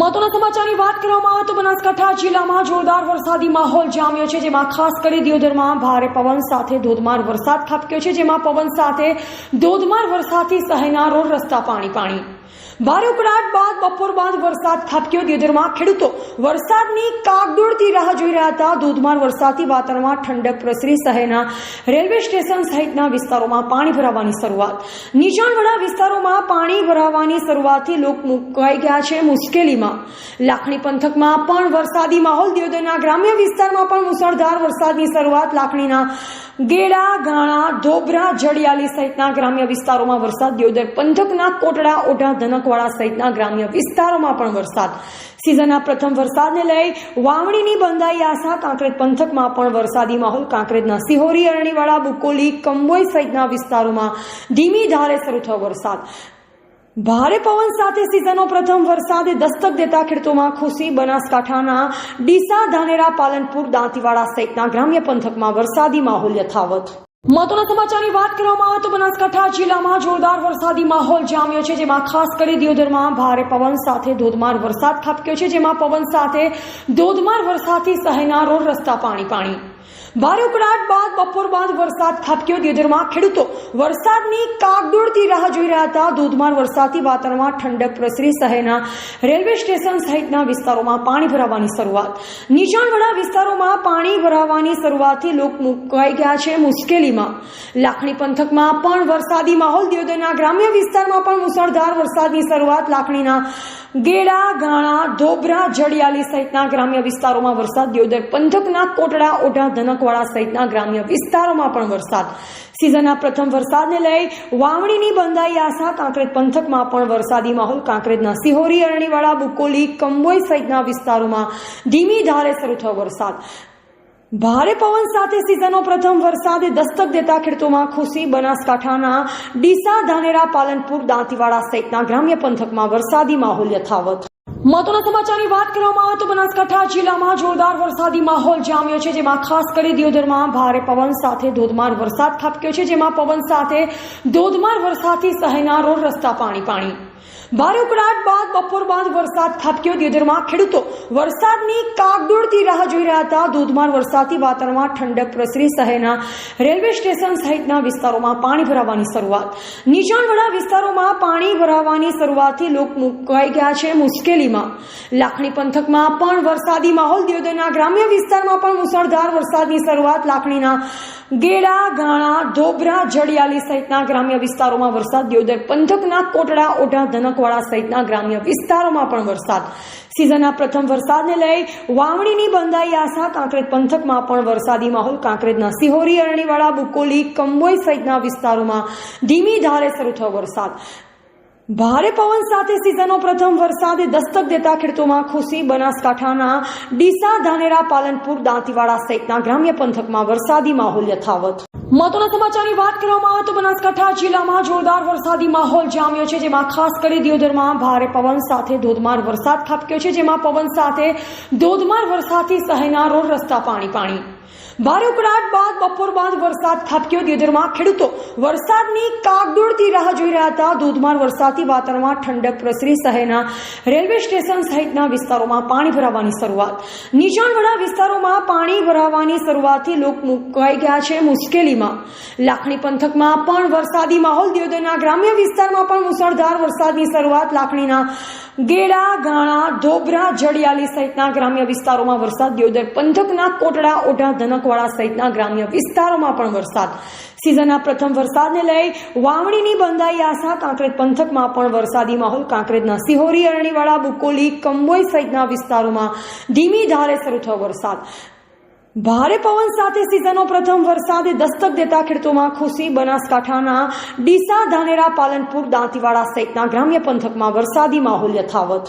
મહત્વના સમાચારની વાત કરવામાં આવે તો બનાસકાંઠા જિલ્લામાં જોરદાર વરસાદી માહોલ જામ્યો છે. જેમાં ખાસ કરી દિયોદરમાં ભારે પવન સાથે ધોધમાર વરસાદ ખાબક્યો છે. જેમાં પવન સાથે ધોધમાર વરસાદથી શહેરના રોડ રસ્તા પાણી પાણી. ભારે ઉકળાટ બાદ બપોર બાદ વરસાદ ખાબક્યો દેદરમાં ખેડૂતો વરસાદની કાગડોળથી રાહ જોઈ રહ્યા હતા. ધોધમાર વરસાદથી વાતાવરણમાં ઠંડક પ્રસરી શહેરના રેલવે સ્ટેશન સહિતના વિસ્તારોમાં પાણી ભરાવાની શરૂઆત. નીચાણવાળા વિસ્તારોમાં પાણી ભરાવાની શરૂઆતથી લોક મુકાઈ ગયા છે મુશ્કેલીમાં. લાખણી પંથકમાં પણ વરસાદી માહોલ. દિયોદરના ગ્રામ્ય વિસ્તારમાં પણ મુસળધાર વરસાદની શરૂઆત. લાખણીના ગેડા, ગાણા, ધોબરા, જડિયાલી સહિતના ગ્રામ્ય વિસ્તારોમાં વરસાદ. દિયોદર પંથકના કોટડા, ઓઢા ધનકવાડા સહિતના ગ્રામ્ય વિસ્તારોમાં પણ વરસાદ. સિઝનના પ્રથમ વરસાદને લઈ વાવણીની બંધાઈ આશા કાંકરેજ પંથકમાં પણ વરસાદી માહોલ કાંકરેજના સિહોરી અરણીવાળા બુકોલી, કંબોઈ સહિતના વિસ્તારોમાં ધીમી ધારે શરૂ થયો વરસાદ. ભારે પવન સાથે સિઝનનો પ્રથમ વરસાદે દસ્તક દેતા ખેડૂતોમાં ખુશી, બનાસકાંઠાના ડીસા, ધાનેરા, પાલનપુર, દાંતીવાડા સહિતના ગ્રામ્ય પંથકમાં વરસાદી માહોલ યથાવત. મહત્વના સમાચારની વાત કરવામાં આવે તો બનાસકાંઠા જિલ્લામાં જોરદાર વરસાદી માહોલ જામ્યો છે, જેમાં ખાસ કરી દિયોદરમાં ભારે પવન સાથે ધોધમાર વરસાદ ખાબક્યો છે, જેમાં પવન સાથે ધોધમાર વરસાદથી શહેરના રોડ રસ્તા પાણી પાણી. ભારે ઉકળાટ બાદ બપોર બાદ વરસાદ ખાબક્યો દિયોદરમાં ખેડૂતો વરસાદની કાગડોળથી રાહ જોઈ રહ્યા હતા. ધોધમાર વરસાદથી વાતાવરણમાં ઠંડક પ્રસરી શહેરના રેલવે સ્ટેશન સહિતના વિસ્તારોમાં પાણી ભરાવાની શરૂઆત. નીચાણવાળા વિસ્તારોમાં પાણી ભરાવાની શરૂઆતથી લોક મુકાઈ ગયા છે મુશ્કેલીમાં. લાખણી પંથકમાં પણ વરસાદી માહોલ. દિયોદરના ગ્રામ્ય વિસ્તારમાં પણ મુસળધાર વરસાદની શરૂઆત લાખણીના ગેડા, ગાણા, ધોબરા, જડિયાલી સહિતના ગ્રામ્ય વિસ્તારોમાં વરસાદ. દિયોદર પંથકના કોટડા, ઓઢા, ધનકવાડા સહિતના ગ્રામ્ય વિસ્તારોમાં પણ વરસાદ. સિઝનના પ્રથમ વરસાદને લઈ વાવણીની બંધાઈ આશા કાંકરેજ પંથકમાં પણ વરસાદી માહોલ કાંકરેજના સિહોરી અરણીવાળા બુકોલી, કંબોઈ સહિતના વિસ્તારોમાં ધીમી ધારે શરૂ થયો વરસાદ. ભારે પવન સાથે સિઝનનો પ્રથમ વરસાદે દસ્તક દેતા ખેડૂતોમાં ખુશી, બનાસકાંઠાના ડીસા, ધાનેરા, પાલનપુર, દાંતીવાડા સહિતના ગ્રામ્ય પંથકમાં વરસાદી માહોલ યથાવત. મહત્વના સમાચારની વાત કરવામાં આવે તો બનાસકાંઠા જિલ્લામાં જોરદાર વરસાદી માહોલ જામ્યો છે, જેમાં ખાસ કરી દિયોદરમાં ભારે પવન સાથે ધોધમાર વરસાદ ખાબક્યો છે, જેમાં પવન સાથે ધોધમાર વરસાદથી શહેરના રોડ રસ્તા પાણી પાણી. ભારે ઉકળાટ બાદ બપોર બાદ વરસાદ ખાબક્યો દિયોદરમાં ખેડૂતો વરસાદની કાગડોળથી રાહ જોઈ રહ્યા હતા. ધોધમાર વરસાદથી વાતાવરણમાં ઠંડક પ્રસરી શહેરના રેલવે સ્ટેશન સહિતના વિસ્તારોમાં પાણી ભરાવાની શરૂઆત. નીચાણવાળા વિસ્તારોમાં પાણી ભરાવાની શરૂઆતથી લોક મુકાઈ ગયા છે મુશ્કેલીમાં. લાખણી પંથકમાં પણ વરસાદી માહોલ. દિયોદરના ગ્રામ્ય વિસ્તારમાં પણ મુસળધાર વરસાદની શરૂઆત લાખણીના ગેડા, ગાણા, ધોબરા, જડિયાલી સહિતના ગ્રામ્ય વિસ્તારોમાં વરસાદ. દિયોદર પંથકના કોટડા, ઓઢા, ધનકવાડા સહિતના ગ્રામ્ય વિસ્તારોમાં પણ વરસાદ. સિઝનના પ્રથમ વરસાદને લઈ વાવણીની બંધાઈ આશા કાંકરેજ પંથકમાં પણ વરસાદી માહોલ. કાંકરેજના સિહોરી અરણીવાળા બુકોલી, કંબોઈ સહિતના વિસ્તારોમાં ધીમી ધારે શરૂ થયો વરસાદ. ભારે પવન સાથે સિઝનનો પ્રથમ વરસાદે દસ્તક દેતા ખેડૂતોમાં ખુશી, બનાસકાંઠાના ડીસા, ધાનેરા, પાલનપુર, દાંતીવાડા સહિતના ગ્રામ્ય પંથકમાં વરસાદી માહોલ યથાવત. મહત્વના સમાચારની વાત કરવામાં આવે તો બનાસકાંઠા જિલ્લામાં જોરદાર વરસાદી માહોલ જામ્યો છે, જેમાં ખાસ કરી દિયોદરમાં ભારે પવન સાથે ધોધમાર વરસાદ ખાબક્યો છે, જેમાં પવન સાથે ધોધમાર વરસાદથી શહેરના રોડ રસ્તા પાણી પાણી. ભારે ઉકળાટ બાદ બપોર બાદ વરસાદ ખાબક્યો દેદરમાં ખેડૂતો વરસાદની કાગડોળથી રાહ જોઈ રહ્યા હતા. ધોધમાર વરસાદથી વાતાવરણમાં ઠંડક પ્રસરી શહેરના રેલવે સ્ટેશન સહિતના વિસ્તારોમાં પાણી ભરાવાની શરૂઆત. નીચાણવાળા વિસ્તારોમાં પાણી ભરાવાની શરૂઆતથી લોક મુકાઈ ગયા છે મુશ્કેલીમાં. લાખણી પંથકમાં પણ વરસાદી માહોલ. દિયોદરના ગ્રામ્ય વિસ્તારમાં પણ મુસળધાર વરસાદની શરૂઆત. લાખણીના ગેડા, ગાણા, ધોબરા, જડિયાલી સહિતના ગ્રામ્ય વિસ્તારોમાં વરસાદ. દિયોદર પંથકના કોટડા, ઓઢા ધનકવાડા સહિતના ગ્રામ્ય વિસ્તારોમાં પણ વરસાદ. સિઝનના પ્રથમ વરસાદને લઈ વાવણીની બંધાઈ આશા કાંકરેજ પંથકમાં પણ વરસાદી માહોલ કાંકરેજના સિહોરી અરણીવાળા બુકોલી, કંબોઈ સહિતના વિસ્તારોમાં ધીમી ધારે શરૂ થયો વરસાદ. ભારે પવન સાથે સિઝનનો પ્રથમ વરસાદે દસ્તક દેતા ખેડૂતોમાં ખુશી. બનાસકાંઠાના ડીસા, ધાનેરા, પાલનપુર, દાંતીવાડા સહિતના ગ્રામ્ય પંથકમાં વરસાદી માહોલ યથાવત.